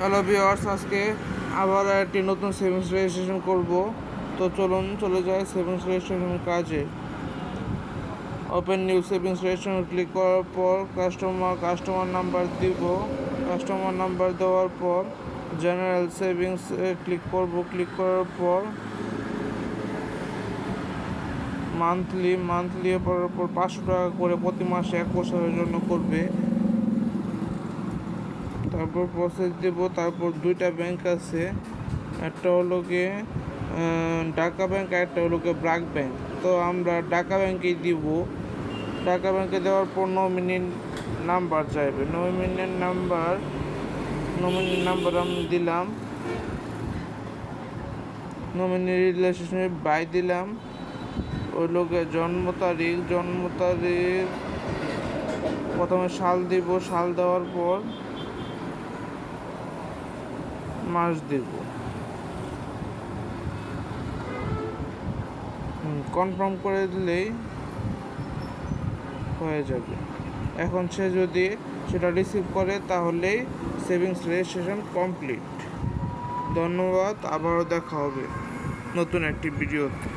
Hello viewers আজকে আবার একটি নতুন সেভিংস রেজিস্ট্রেশন করব। তো চলুন চলে যাই সেভিংস রেজিস্ট্রেশন কাজে। Open new savings registration click করার পর কাস্টমার কাস্টমার নাম্বার দিব। কাস্টমার নাম্বার দেওয়ার পর জেনারেল সেভিংস ক্লিক করব। ক্লিক করার পর মান্থলি মান্থলি পর পর পাঁচশো টাকা করে প্রতি মাসে এক বছরের জন্য করবে। তারপর প্রসেস দেব। তারপর দুইটা ব্যাংক আছে। একটা হলো গিয়ে ঢাকা ব্যাংক আর একটা হলো গিয়ে ব্র্যাক ব্যাংক তো আমরা ঢাকা ব্যাংকেই দিব। ঢাকা ব্যাংকে দেওয়ার পর নমিনির নাম্বার চাইবে। নমিনির নাম্বার নমিনির নাম্বার আমি দিলাম। নমিনি রিলেশনশিপ বাই দিলাম। ওই লোকের জন্ম তারিখ জন্ম তারিখ, প্রথমে সাল দিব। সাল দেওয়ার পর মাস দিব। কনফার্ম করে দিলেই হয়ে যাবে। এখন সে যদি সেটা রিসিভ করে তাহলেই সেভিংস রেজিস্ট্রেশন কমপ্লিট ধন্যবাদ, আবারও দেখা হবে নতুন একটি ভিডিওতে